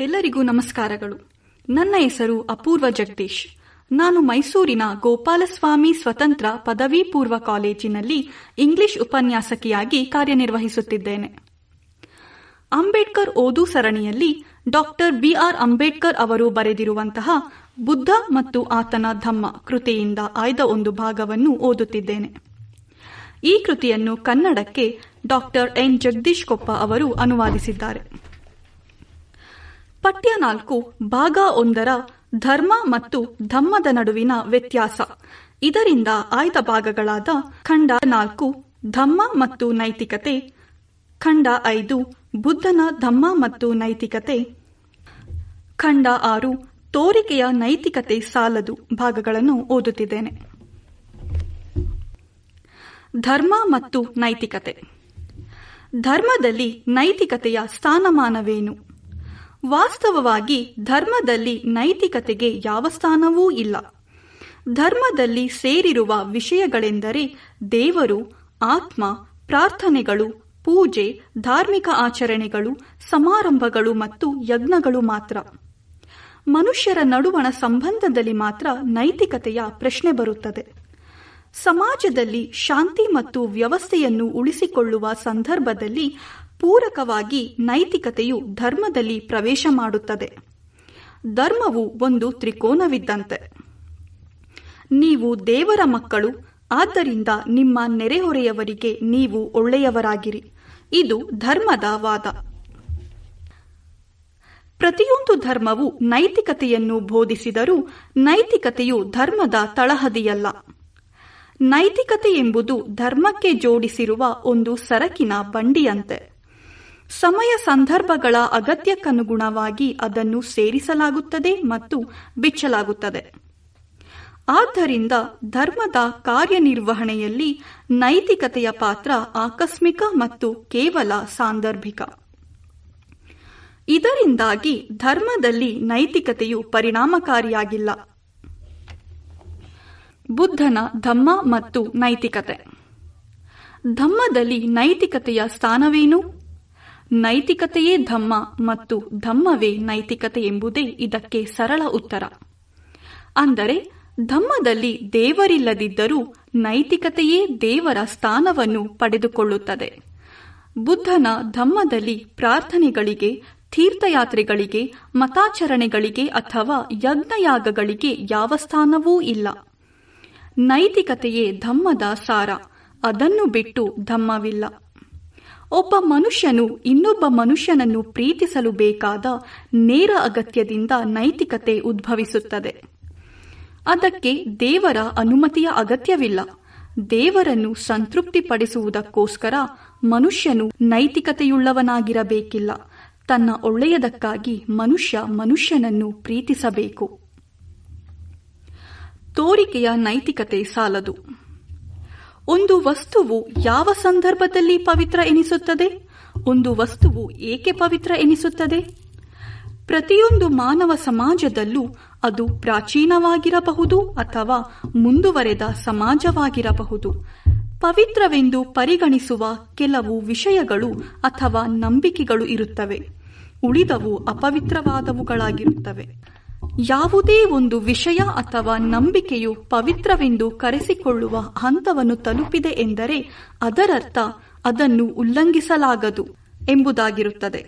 ಎಲ್ಲರಿಗೂ ನಮಸ್ಕಾರಗಳು. ನನ್ನ ಹೆಸರು ಅಪೂರ್ವ ಜಗದೀಶ್. ನಾನು ಮೈಸೂರಿನ ಗೋಪಾಲಸ್ವಾಮಿ ಸ್ವತಂತ್ರ ಪದವಿ ಪೂರ್ವ ಕಾಲೇಜಿನಲ್ಲಿ ಇಂಗ್ಲಿಷ್ ಉಪನ್ಯಾಸಕಿಯಾಗಿ ಕಾರ್ಯನಿರ್ವಹಿಸುತ್ತಿದ್ದೇನೆ. ಅಂಬೇಡ್ಕರ್ ಓದು ಸರಣಿಯಲ್ಲಿ ಡಾಕ್ಟರ್ ಬಿಆರ್ ಅಂಬೇಡ್ಕರ್ ಅವರು ಬರೆದಿರುವಂತಹ ಬುದ್ಧ ಮತ್ತು ಆತನ ಧಮ್ಮ ಕೃತಿಯಿಂದ ಆಯ್ದ ಒಂದು ಭಾಗವನ್ನು ಓದುತ್ತಿದ್ದೇನೆ. ಈ ಕೃತಿಯನ್ನು ಕನ್ನಡಕ್ಕೆ ಡಾಕ್ಟರ್ ಎನ್. ಜಗದೀಶ್ ಕೊಪ್ಪ ಅವರು ಅನುವಾದಿಸಿದ್ದಾರೆ. ಪಠ್ಯ ನಾಲ್ಕು, ಭಾಗ ಒಂದರ ಧರ್ಮ ಮತ್ತು ಧಮ್ಮದ ನಡುವಿನ ವ್ಯತ್ಯಾಸ. ಇದರಿಂದ ಆಯ್ದ ಭಾಗಗಳಾದ ಖಂಡ ನಾಲ್ಕು, ಧಮ್ಮ ಮತ್ತು ನೈತಿಕತೆ, ಖಂಡ ಐದು, ಬುದ್ಧನ ಧಮ್ಮ ಮತ್ತು ನೈತಿಕತೆ, ಖಂಡ ಆರು, ತೋರಿಕೆಯ ನೈತಿಕತೆ ಸಾಲದು ಭಾಗಗಳನ್ನು ಓದುತ್ತಿದ್ದೇನೆ. ಧರ್ಮ ಮತ್ತು ನೈತಿಕತೆ. ಧರ್ಮದಲ್ಲಿ ನೈತಿಕತೆಯ ಸ್ಥಾನಮಾನವೇನು? ವಾಸ್ತವವಾಗಿ ಧರ್ಮದಲ್ಲಿ ನೈತಿಕತೆಗೆ ಯಾವ ಸ್ಥಾನವೂ ಇಲ್ಲ. ಧರ್ಮದಲ್ಲಿ ಸೇರಿರುವ ವಿಷಯಗಳೆಂದರೆ ದೇವರು, ಆತ್ಮ, ಪ್ರಾರ್ಥನೆಗಳು, ಪೂಜೆ, ಧಾರ್ಮಿಕ ಆಚರಣೆಗಳು, ಸಮಾರಂಭಗಳು ಮತ್ತು ಯಜ್ಞಗಳು ಮಾತ್ರ. ಮನುಷ್ಯರ ನಡುವಣ ಸಂಬಂಧದಲ್ಲಿ ಮಾತ್ರ ನೈತಿಕತೆಯ ಪ್ರಶ್ನೆ ಬರುತ್ತದೆ. ಸಮಾಜದಲ್ಲಿ ಶಾಂತಿ ಮತ್ತು ವ್ಯವಸ್ಥೆಯನ್ನು ಉಳಿಸಿಕೊಳ್ಳುವ ಸಂದರ್ಭದಲ್ಲಿ ಪೂರಕವಾಗಿ ನೈತಿಕತೆಯು ಧರ್ಮದಲ್ಲಿ ಪ್ರವೇಶ ಮಾಡುತ್ತದೆ. ಧರ್ಮವು ಒಂದು ತ್ರಿಕೋನವಿದ್ದಂತೆ. ನೀವು ದೇವರ ಮಕ್ಕಳು, ಆದ್ದರಿಂದ ನಿಮ್ಮ ನೆರೆಹೊರೆಯವರಿಗೆ ನೀವು ಒಳ್ಳೆಯವರಾಗಿರಿ. ಇದು ಧರ್ಮದ ವಾದ. ಪ್ರತಿಯೊಂದು ಧರ್ಮವು ನೈತಿಕತೆಯನ್ನು ಬೋಧಿಸಿದರೂ ನೈತಿಕತೆಯು ಧರ್ಮದ ತಳಹದಿಯಲ್ಲ. ನೈತಿಕತೆ ಎಂಬುದು ಧರ್ಮಕ್ಕೆ ಜೋಡಿಸಿರುವ ಒಂದು ಸರಕಿನ ಬಂಡಿಯಂತೆ. ಸಮಯ ಸಂದರ್ಭಗಳ ಅಗತ್ಯಕ್ಕನುಗುಣವಾಗಿ ಅದನ್ನು ಸೇರಿಸಲಾಗುತ್ತದೆ ಮತ್ತು ಬಿಚ್ಚಲಾಗುತ್ತದೆ. ಆದ್ದರಿಂದ ಧರ್ಮದ ಕಾರ್ಯನಿರ್ವಹಣೆಯಲ್ಲಿ ನೈತಿಕತೆಯ ಪಾತ್ರ ಆಕಸ್ಮಿಕ ಮತ್ತು ಕೇವಲ ಸಾಂದರ್ಭಿಕ. ಇದರಿಂದಾಗಿ ಧರ್ಮದಲ್ಲಿ ನೈತಿಕತೆಯು ಪರಿಣಾಮಕಾರಿಯಾಗಿಲ್ಲ. ಬುದ್ಧನ ಧಮ್ಮ ಮತ್ತು ನೈತಿಕತೆ. ಧಮ್ಮದಲ್ಲಿ ನೈತಿಕತೆಯ ಸ್ಥಾನವೇನು? ನೈತಿಕತೆಯೇ ಧಮ್ಮ ಮತ್ತು ಧಮ್ಮವೇ ನೈತಿಕತೆ ಎಂಬುದೇ ಇದಕ್ಕೆ ಸರಳ ಉತ್ತರ. ಅಂದರೆ, ಧಮ್ಮದಲ್ಲಿ ದೇವರಿಲ್ಲದಿದ್ದರೂ ನೈತಿಕತೆಯೇ ದೇವರ ಸ್ಥಾನವನ್ನು ಪಡೆದುಕೊಳ್ಳುತ್ತದೆ. ಬುದ್ಧನ ಧಮ್ಮದಲ್ಲಿ ಪ್ರಾರ್ಥನೆಗಳಿಗೆ, ತೀರ್ಥಯಾತ್ರೆಗಳಿಗೆ, ಮತಾಚರಣೆಗಳಿಗೆ ಅಥವಾ ಯಜ್ಞಯಾಗಗಳಿಗೆ ಯಾವ ಸ್ಥಾನವೂ ಇಲ್ಲ. ನೈತಿಕತೆಯೇ ಧಮ್ಮದ ಸಾರ, ಅದನ್ನು ಬಿಟ್ಟು ಧಮ್ಮವಿಲ್ಲ. ಒಬ್ಬ ಮನುಷ್ಯನು ಇನ್ನೊಬ್ಬ ಮನುಷ್ಯನನ್ನು ಪ್ರೀತಿಸಲು ಬೇಕಾದ ನೇರ ಅಗತ್ಯದಿಂದ ನೈತಿಕತೆ ಉದ್ಭವಿಸುತ್ತದೆ. ಅದಕ್ಕೆ ದೇವರ ಅನುಮತಿಯ ಅಗತ್ಯವಿಲ್ಲ. ದೇವರನ್ನು ಸಂತೃಪ್ತಿಪಡಿಸುವುದಕ್ಕೋಸ್ಕರ ಮನುಷ್ಯನು ನೈತಿಕತೆಯುಳ್ಳವನಾಗಿರಬೇಕಿಲ್ಲ. ತನ್ನ ಒಳ್ಳೆಯದಕ್ಕಾಗಿ ಮನುಷ್ಯ ಮನುಷ್ಯನನ್ನು ಪ್ರೀತಿಸಬೇಕು. ತೋರಿಕೆಯ ನೈತಿಕತೆ ಸಾಲದು. ಒಂದು ವಸ್ತುವು ಯಾವ ಸಂದರ್ಭದಲ್ಲಿ ಪವಿತ್ರ ಎನಿಸುತ್ತದೆ? ಒಂದು ವಸ್ತುವು ಏಕೆ ಪವಿತ್ರ ಎನಿಸುತ್ತದೆ? ಪ್ರತಿಯೊಂದು ಮಾನವ ಸಮಾಜದಲ್ಲೂ ಅದು ಪ್ರಾಚೀನವಾಗಿರಬಹುದು ಅಥವಾ ಮುಂದುವರೆದ ಸಮಾಜವಾಗಿರಬಹುದು. ಪವಿತ್ರವೆಂದು ಪರಿಗಣಿಸುವ ಕೆಲವು ವಿಷಯಗಳು ಅಥವಾ ನಂಬಿಕೆಗಳು ಇರುತ್ತವೆ. ಉಳಿದವು ಅಪವಿತ್ರವಾದವುಗಳಾಗಿರುತ್ತವೆ. ಯಾವುದೇ ಒಂದು ವಿಷಯ ಅಥವಾ ನಂಬಿಕೆಯು ಪವಿತ್ರವೆಂದು ಕರೆಸಿಕೊಳ್ಳುವ ಹಂತವನ್ನು ತಲುಪಿದೆ ಎಂದರೆ ಅದರರ್ಥ ಅದನ್ನು ಉಲ್ಲಂಘಿಸಲಾಗದು ಎಂಬುದಾಗಿರುತ್ತದೆ.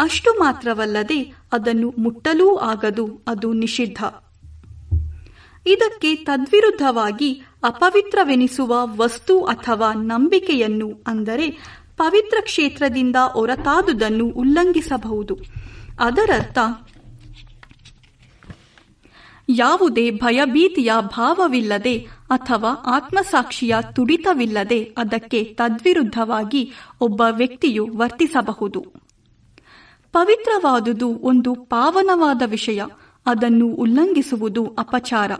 ಅಷ್ಟು ಮಾತ್ರವಲ್ಲದೆ ಅದನ್ನು ಮುಟ್ಟಲೂ ಆಗದು, ಅದು ನಿಷಿದ್ಧ. ಇದಕ್ಕೆ ತದ್ವಿರುದ್ಧವಾಗಿ ಅಪವಿತ್ರವೆನಿಸುವ ವಸ್ತು ಅಥವಾ ನಂಬಿಕೆಯನ್ನು ಅಂದರೆ ಪವಿತ್ರ ಕ್ಷೇತ್ರದಿಂದ ಹೊರತಾದುದನ್ನು ಉಲ್ಲಂಘಿಸಬಹುದು. ಅದರರ್ಥ ಯಾವುದೇ ಭಯಭೀತಿಯ ಭಾವವಿಲ್ಲದೆ ಅಥವಾ ಆತ್ಮಸಾಕ್ಷಿಯ ತುಡಿತವಿಲ್ಲದೆ ಅದಕ್ಕೆ ತದ್ವಿರುದ್ಧವಾಗಿ ಒಬ್ಬ ವ್ಯಕ್ತಿಯು ವರ್ತಿಸಬಹುದು. ಪವಿತ್ರವಾದುದು ಒಂದು ಪಾವನವಾದ ವಿಷಯ, ಅದನ್ನು ಉಲ್ಲಂಘಿಸುವುದು ಅಪಚಾರ.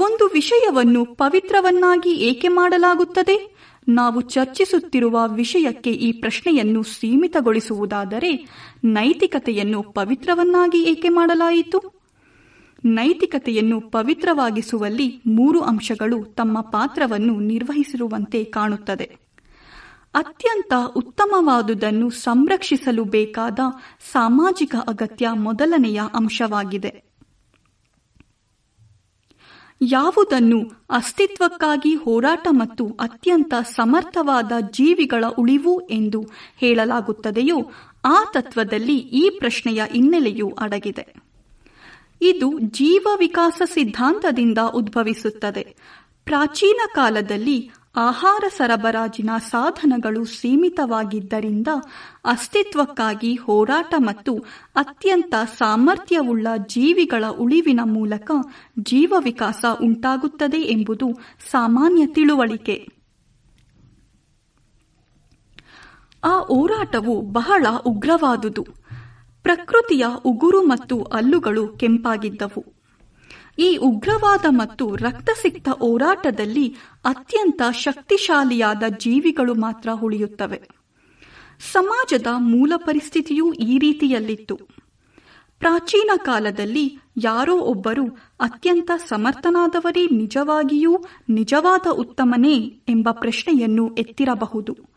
ಒಂದು ವಿಷಯವನ್ನು ಪವಿತ್ರವನ್ನಾಗಿ ಏಕೆ ಮಾಡಲಾಗುತ್ತದೆ? ನಾವು ಚರ್ಚಿಸುತ್ತಿರುವ ವಿಷಯಕ್ಕೆ ಈ ಪ್ರಶ್ನೆಯನ್ನು ಸೀಮಿತಗೊಳಿಸುವುದಾದರೆ ನೈತಿಕತೆಯನ್ನು ಪವಿತ್ರವನ್ನಾಗಿ ಏಕೆ ಮಾಡಲಾಯಿತು? ನೈತಿಕತೆಯನ್ನು ಪವಿತ್ರವಾಗಿಸುವಲ್ಲಿ ಮೂರು ಅಂಶಗಳು ತಮ್ಮ ಪಾತ್ರವನ್ನು ನಿರ್ವಹಿಸಿರುವಂತೆ ಕಾಣುತ್ತದೆ. ಅತ್ಯಂತ ಉತ್ತಮವಾದುದನ್ನು ಸಂರಕ್ಷಿಸಲು ಬೇಕಾದ ಸಾಮಾಜಿಕ ಅಗತ್ಯ ಮೊದಲನೆಯ ಅಂಶವಾಗಿದೆ. ಯಾವುದನ್ನು ಅಸ್ತಿತ್ವಕ್ಕಾಗಿ ಹೋರಾಟ ಮತ್ತು ಅತ್ಯಂತ ಸಮರ್ಥವಾದ ಜೀವಿಗಳ ಉಳಿವು ಎಂದು ಹೇಳಲಾಗುತ್ತದೆಯೋ ಆ ತತ್ವದಲ್ಲಿ ಈ ಪ್ರಶ್ನೆಯ ಹಿನ್ನೆಲೆಯೂ ಅಡಗಿದೆ. ಇದು ಜೀವ ವಿಕಾಸ ಸಿದ್ಧಾಂತದಿಂದ ಉದ್ಭವಿಸುತ್ತದೆ. ಪ್ರಾಚೀನ ಕಾಲದಲ್ಲಿ ಆಹಾರ ಸರಬರಾಜಿನ ಸಾಧನಗಳು ಸೀಮಿತವಾಗಿದ್ದರಿಂದ ಅಸ್ತಿತ್ವಕ್ಕಾಗಿ ಹೋರಾಟ ಮತ್ತು ಅತ್ಯಂತ ಸಾಮರ್ಥ್ಯವುಳ್ಳ ಜೀವಿಗಳ ಉಳಿವಿನ ಮೂಲಕ ಜೀವ ವಿಕಾಸ ಉಂಟಾಗುತ್ತದೆ ಎಂಬುದು ಸಾಮಾನ್ಯ ತಿಳುವಳಿಕೆ. ಆ ಹೋರಾಟವು ಬಹಳ ಉಗ್ರವಾದುದು. ಪ್ರಕೃತಿಯ ಉಗುರು ಮತ್ತು ಹಲ್ಲುಗಳು ಕೆಂಪಾಗಿದ್ದವು. ಈ ಉಗ್ರವಾದ ಮತ್ತು ರಕ್ತಸಿಕ್ತ ಹೋರಾಟದಲ್ಲಿ ಅತ್ಯಂತ ಶಕ್ತಿಶಾಲಿಯಾದ ಜೀವಿಗಳು ಮಾತ್ರ ಉಳಿಯುತ್ತವೆ. ಸಮಾಜದ ಮೂಲ ಪರಿಸ್ಥಿತಿಯೂ ಈ ರೀತಿಯಲ್ಲಿತ್ತು. ಪ್ರಾಚೀನ ಕಾಲದಲ್ಲಿ ಯಾರೋ ಒಬ್ಬರು ಅತ್ಯಂತ ಸಮರ್ಥನಾದವರೇ ನಿಜವಾಗಿಯೂ ನಿಜವಾದ ಉತ್ತಮನೇ ಎಂಬ ಪ್ರಶ್ನೆಯನ್ನು ಎತ್ತಿರಬಹುದು.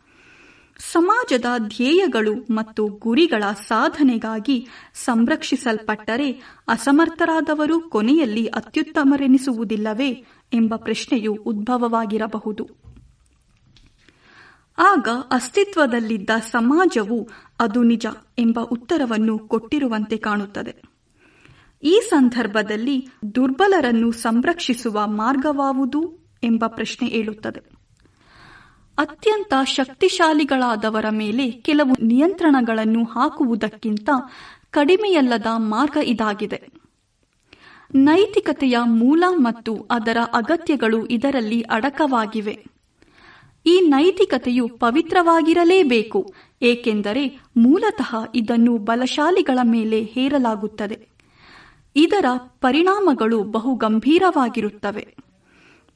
ಸಮಾಜದ ಧ್ಯೇಯಗಳು ಮತ್ತು ಗುರಿಗಳ ಸಾಧನೆಗಾಗಿ ಸಂರಕ್ಷಿಸಲ್ಪಟ್ಟರೆ ಅಸಮರ್ಥರಾದವರು ಕೊನೆಯಲ್ಲಿ ಅತ್ಯುತ್ತಮರೆನಿಸುವುದಿಲ್ಲವೇ ಎಂಬ ಪ್ರಶ್ನೆಯು ಉದ್ಭವವಾಗಿರಬಹುದು. ಆಗ ಅಸ್ತಿತ್ವದಲ್ಲಿದ್ದ ಸಮಾಜವು ಅದು ನಿಜ ಎಂಬ ಉತ್ತರವನ್ನು ಕೊಟ್ಟಿರುವಂತೆ ಕಾಣುತ್ತದೆ. ಈ ಸಂದರ್ಭದಲ್ಲಿ ದುರ್ಬಲರನ್ನು ಸಂರಕ್ಷಿಸುವ ಮಾರ್ಗವಾವುದು ಎಂಬ ಪ್ರಶ್ನೆ ಏಳುತ್ತದೆ. ಅತ್ಯಂತ ಶಕ್ತಿಶಾಲಿಗಳಾದವರ ಮೇಲೆ ಕೆಲವು ನಿಯಂತ್ರಣಗಳನ್ನು ಹಾಕುವುದಕ್ಕಿಂತ ಕಡಿಮೆಯಲ್ಲದ ಮಾರ್ಗ ಇದಾಗಿದೆ. ನೈತಿಕತೆಯ ಮೂಲ ಮತ್ತು ಅದರ ಅಗತ್ಯಗಳು ಇದರಲ್ಲಿ ಅಡಕವಾಗಿವೆ. ಈ ನೈತಿಕತೆಯು ಪವಿತ್ರವಾಗಿರಲೇಬೇಕು, ಏಕೆಂದರೆ ಮೂಲತಃ ಇದನ್ನು ಬಲಶಾಲಿಗಳ ಮೇಲೆ ಹೇರಲಾಗುತ್ತದೆ. ಇದರ ಪರಿಣಾಮಗಳು ಬಹು ಗಂಭೀರವಾಗಿರುತ್ತವೆ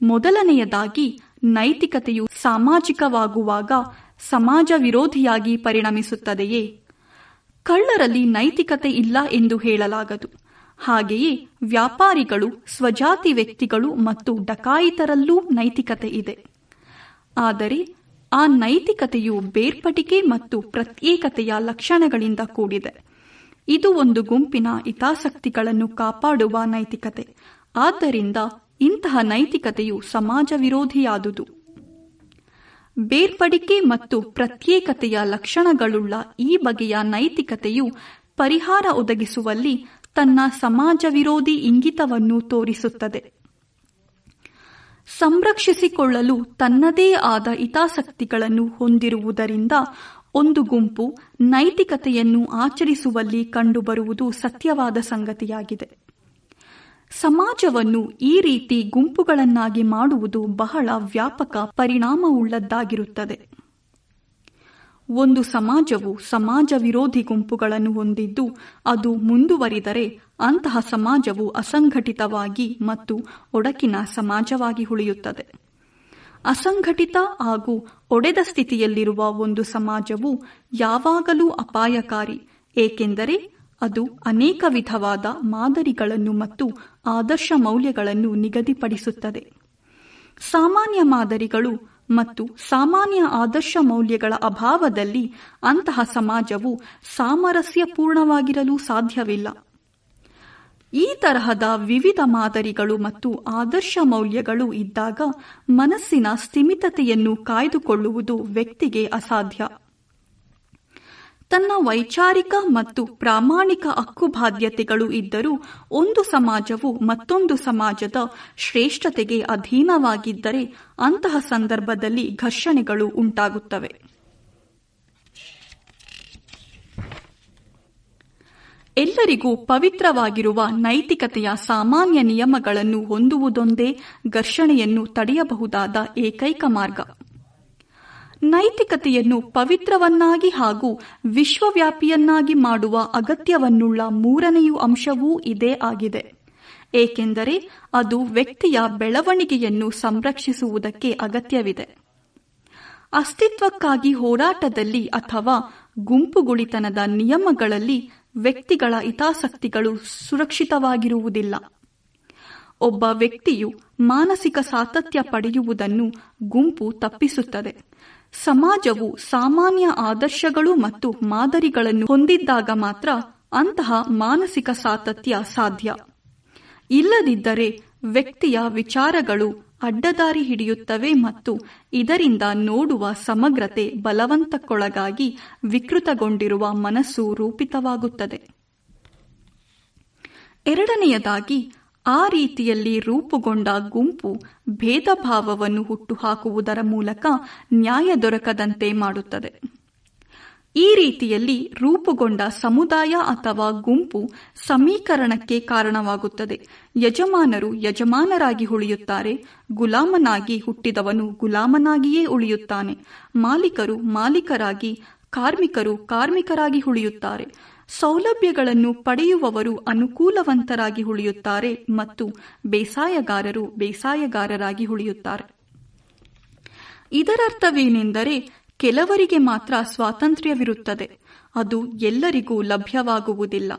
ಮೊದಲನೆಯದಾಗಿ ನೈತಿಕತೆಯು ಸಾಮಾಜಿಕವಾಗುವಾಗ ಸಮಾಜ ವಿರೋಧಿಯಾಗಿ ಪರಿಣಮಿಸುತ್ತದೆಯೇ? ಕಳ್ಳರಲ್ಲಿ ನೈತಿಕತೆ ಇಲ್ಲ ಎಂದು ಹೇಳಲಾಗದು. ಹಾಗೆಯೇ ವ್ಯಾಪಾರಿಗಳು, ಸ್ವಜಾತಿ ವ್ಯಕ್ತಿಗಳು ಮತ್ತು ಡಕಾಯಿತರಲ್ಲೂ ನೈತಿಕತೆ ಇದೆ. ಆದರೆ ಆ ನೈತಿಕತೆಯು ಬೇರ್ಪಟಿಕೆ ಮತ್ತು ಪ್ರತ್ಯೇಕತೆಯ ಲಕ್ಷಣಗಳಿಂದ ಕೂಡಿದೆ. ಇದು ಒಂದು ಗುಂಪಿನ ಹಿತಾಸಕ್ತಿಗಳನ್ನು ಕಾಪಾಡುವ ನೈತಿಕತೆ. ಆದ್ದರಿಂದ ಇಂತಹ ನೈತಿಕತೆಯು ಸಮಾಜ ವಿರೋಧಿಯಾದುದು ಬೇರ್ಪಡಿಕೆ ಮತ್ತು ಪ್ರತ್ಯೇಕತೆಯ ಲಕ್ಷಣಗಳುಳ್ಳ ಈ ಬಗೆಯ ನೈತಿಕತೆಯು ಪರಿಹಾರ ಒದಗಿಸುವಲ್ಲಿ ತನ್ನ ಸಮಾಜ ವಿರೋಧಿ ಇಂಗಿತವನ್ನು ತೋರಿಸುತ್ತದೆ. ಸಂರಕ್ಷಿಸಿಕೊಳ್ಳಲು ತನ್ನದೇ ಆದ ಹಿತಾಸಕ್ತಿಗಳನ್ನು ಹೊಂದಿರುವುದರಿಂದ ಒಂದು ಗುಂಪು ನೈತಿಕತೆಯನ್ನು ಆಚರಿಸುವಲ್ಲಿ ಕಂಡುಬರುವುದು ಸತ್ಯವಾದ ಸಂಗತಿಯಾಗಿದೆ. ಸಮಾಜವನ್ನು ಈ ರೀತಿ ಗುಂಪುಗಳನ್ನಾಗಿ ಮಾಡುವುದು ಬಹಳ ವ್ಯಾಪಕ ಪರಿಣಾಮವುಳ್ಳದ್ದಾಗಿರುತ್ತದೆ. ಒಂದು ಸಮಾಜವು ಸಮಾಜ ವಿರೋಧಿ ಗುಂಪುಗಳನ್ನು ಹೊಂದಿದ್ದು, ಅದು ಮುಂದುವರಿದರೆ ಅಂತಹ ಸಮಾಜವು ಅಸಂಘಟಿತವಾಗಿ ಮತ್ತು ಒಡಕಿನ ಸಮಾಜವಾಗಿ ಉಳಿಯುತ್ತದೆ. ಅಸಂಘಟಿತ ಹಾಗೂ ಒಡೆದ ಸ್ಥಿತಿಯಲ್ಲಿರುವ ಒಂದು ಸಮಾಜವು ಯಾವಾಗಲೂ ಅಪಾಯಕಾರಿ, ಏಕೆಂದರೆ ಅದು ಅನೇಕ ವಿಧವಾದ ಮಾದರಿಗಳನ್ನು ಮತ್ತು ಆದರ್ಶ ಮೌಲ್ಯಗಳನ್ನು ನಿಗದಿಪಡಿಸುತ್ತದೆ. ಸಾಮಾನ್ಯ ಮಾದರಿಗಳು ಮತ್ತು ಸಾಮಾನ್ಯ ಆದರ್ಶ ಮೌಲ್ಯಗಳ ಅಭಾವದಲ್ಲಿ ಅಂತಹ ಸಮಾಜವು ಸಾಮರಸ್ಯಪೂರ್ಣವಾಗಿರಲು ಸಾಧ್ಯವಿಲ್ಲ. ಈ ತರಹದ ವಿವಿಧ ಮಾದರಿಗಳು ಮತ್ತು ಆದರ್ಶ ಮೌಲ್ಯಗಳು ಇದ್ದಾಗ ಮನಸ್ಸಿನ ಸ್ಥಿಮಿತತೆಯನ್ನು ಕಾಯ್ದುಕೊಳ್ಳುವುದು ವ್ಯಕ್ತಿಗೆ ಅಸಾಧ್ಯ. ತನ್ನ ವೈಚಾರಿಕ ಮತ್ತು ಪ್ರಾಮಾಣಿಕ ಹಕ್ಕುಬಾಧ್ಯತೆಗಳು ಇದ್ದರೂ ಒಂದು ಸಮಾಜವು ಮತ್ತೊಂದು ಸಮಾಜದ ಶ್ರೇಷ್ಠತೆಗೆ ಅಧೀನವಾಗಿದ್ದರೆ ಅಂತಹ ಸಂದರ್ಭದಲ್ಲಿ ಘರ್ಷಣೆಗಳು ಉಂಟಾಗುತ್ತವೆ. ಎಲ್ಲರಿಗೂ ಪವಿತ್ರವಾಗಿರುವ ನೈತಿಕತೆಯ ಸಾಮಾನ್ಯ ನಿಯಮಗಳನ್ನು ಹೊಂದುವುದೊಂದೇ ಘರ್ಷಣೆಯನ್ನು ತಡೆಯಬಹುದಾದ ಏಕೈಕ ಮಾರ್ಗ. ನೈತಿಕತೆಯನ್ನು ಪವಿತ್ರವನ್ನಾಗಿ ಹಾಗೂ ವಿಶ್ವವ್ಯಾಪಿಯನ್ನಾಗಿ ಮಾಡುವ ಅಗತ್ಯವನ್ನುಳ್ಳ ಮೂರನೆಯ ಅಂಶವೂ ಇದೇ ಆಗಿದೆ. ಏಕೆಂದರೆ ಅದು ವ್ಯಕ್ತಿಯ ಬೆಳವಣಿಗೆಯನ್ನು ಸಂರಕ್ಷಿಸುವುದಕ್ಕೆ ಅಗತ್ಯವಿದೆ. ಅಸ್ತಿತ್ವಕ್ಕಾಗಿ ಹೋರಾಟದಲ್ಲಿ ಅಥವಾ ಗುಂಪುಗುಳಿತನದ ನಿಯಮಗಳಲ್ಲಿ ವ್ಯಕ್ತಿಗಳ ಹಿತಾಸಕ್ತಿಗಳು ಸುರಕ್ಷಿತವಾಗಿರುವುದಿಲ್ಲ. ಒಬ್ಬ ವ್ಯಕ್ತಿಯು ಮಾನಸಿಕ ಸಾತತ್ಯ ಪಡೆಯುವುದನ್ನು ಗುಂಪು ತಪ್ಪಿಸುತ್ತದೆ. ಸಮಾಜವು ಸಾಮಾನ್ಯ ಆದರ್ಶಗಳು ಮತ್ತು ಮಾದರಿಗಳನ್ನು ಹೊಂದಿದ್ದಾಗ ಮಾತ್ರ ಅಂತಹ ಮಾನಸಿಕ ಸಾತತ್ಯ ಸಾಧ್ಯ. ಇಲ್ಲದಿದ್ದರೆ ವ್ಯಕ್ತಿಯ ವಿಚಾರಗಳು ಅಡ್ಡದಾರಿ ಹಿಡಿಯುತ್ತವೆ ಮತ್ತು ಇದರಿಂದ ನೋಡುವ ಸಮಗ್ರತೆ ಬಲವಂತಕ್ಕೊಳಗಾಗಿ ವಿಕೃತಗೊಂಡಿರುವ ಮನಸ್ಸು ರೂಪಿತವಾಗುತ್ತದೆ. ಎರಡನೆಯದಾಗಿ ಆ ರೀತಿಯಲ್ಲಿ ರೂಪುಗೊಂಡ ಗುಂಪು ಭೇದ ಭಾವವನ್ನು ಹುಟ್ಟುಹಾಕುವುದರ ಮೂಲಕ ನ್ಯಾಯ ದೊರಕದಂತೆ ಮಾಡುತ್ತದೆ. ಈ ರೀತಿಯಲ್ಲಿ ರೂಪುಗೊಂಡ ಸಮುದಾಯ ಅಥವಾ ಗುಂಪು ಸಮೀಕರಣಕ್ಕೆ ಕಾರಣವಾಗುತ್ತದೆ. ಯಜಮಾನರು ಯಜಮಾನರಾಗಿ ಉಳಿಯುತ್ತಾರೆ, ಗುಲಾಮನಾಗಿ ಹುಟ್ಟಿದವನು ಗುಲಾಮನಾಗಿಯೇ ಉಳಿಯುತ್ತಾನೆ. ಮಾಲೀಕರು ಮಾಲೀಕರಾಗಿ, ಕಾರ್ಮಿಕರು ಕಾರ್ಮಿಕರಾಗಿ ಉಳಿಯುತ್ತಾರೆ. ಸೌಲಭ್ಯಗಳನ್ನು ಪಡೆಯುವವರು ಅನುಕೂಲವಂತರಾಗಿ ಉಳಿಯುತ್ತಾರೆ ಮತ್ತು ಬೇಸಾಯಗಾರರು ಬೇಸಾಯಗಾರರಾಗಿ ಉಳಿಯುತ್ತಾರೆ. ಇದರರ್ಥವೇನೆಂದರೆ ಕೆಲವರಿಗೆ ಮಾತ್ರ ಸ್ವಾತಂತ್ರ್ಯವಿರುತ್ತದೆ. ಅದು ಎಲ್ಲರಿಗೂ ಲಭ್ಯವಾಗುವುದಿಲ್ಲ.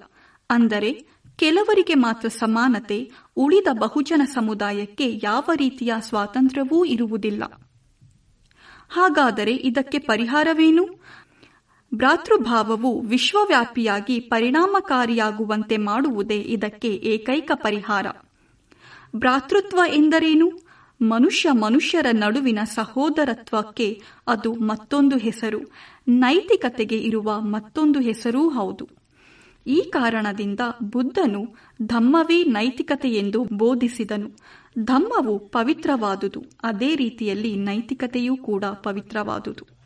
ಅಂದರೆ ಕೆಲವರಿಗೆ ಮಾತ್ರ ಸಮಾನತೆ, ಉಳಿದ ಬಹುಜನ ಸಮುದಾಯಕ್ಕೆ ಯಾವ ರೀತಿಯ ಸ್ವಾತಂತ್ರ್ಯವೂ ಇರುವುದಿಲ್ಲ. ಹಾಗಾದರೆ ಇದಕ್ಕೆ ಪರಿಹಾರವೇನು? ಭ್ರಾತೃಭಾವವು ವಿಶ್ವವ್ಯಾಪಿಯಾಗಿ ಪರಿಣಾಮಕಾರಿಯಾಗುವಂತೆ ಮಾಡುವುದೇ ಇದಕ್ಕೆ ಏಕೈಕ ಪರಿಹಾರ. ಭ್ರಾತೃತ್ವ ಎಂದರೇನು? ಮನುಷ್ಯ ಮನುಷ್ಯರ ನಡುವಿನ ಸಹೋದರತ್ವಕ್ಕೆ ಅದು ಮತ್ತೊಂದು ಹೆಸರು. ನೈತಿಕತೆಗೆ ಇರುವ ಮತ್ತೊಂದು ಹೆಸರೂ ಹೌದು. ಈ ಕಾರಣದಿಂದ ಬುದ್ಧನು ಧಮ್ಮವೇ ನೈತಿಕತೆ ಎಂದು ಬೋಧಿಸಿದನು. ಧಮ್ಮವು ಪವಿತ್ರವಾದುದು. ಅದೇ ರೀತಿಯಲ್ಲಿ ನೈತಿಕತೆಯೂ ಕೂಡ ಪವಿತ್ರವಾದುದು.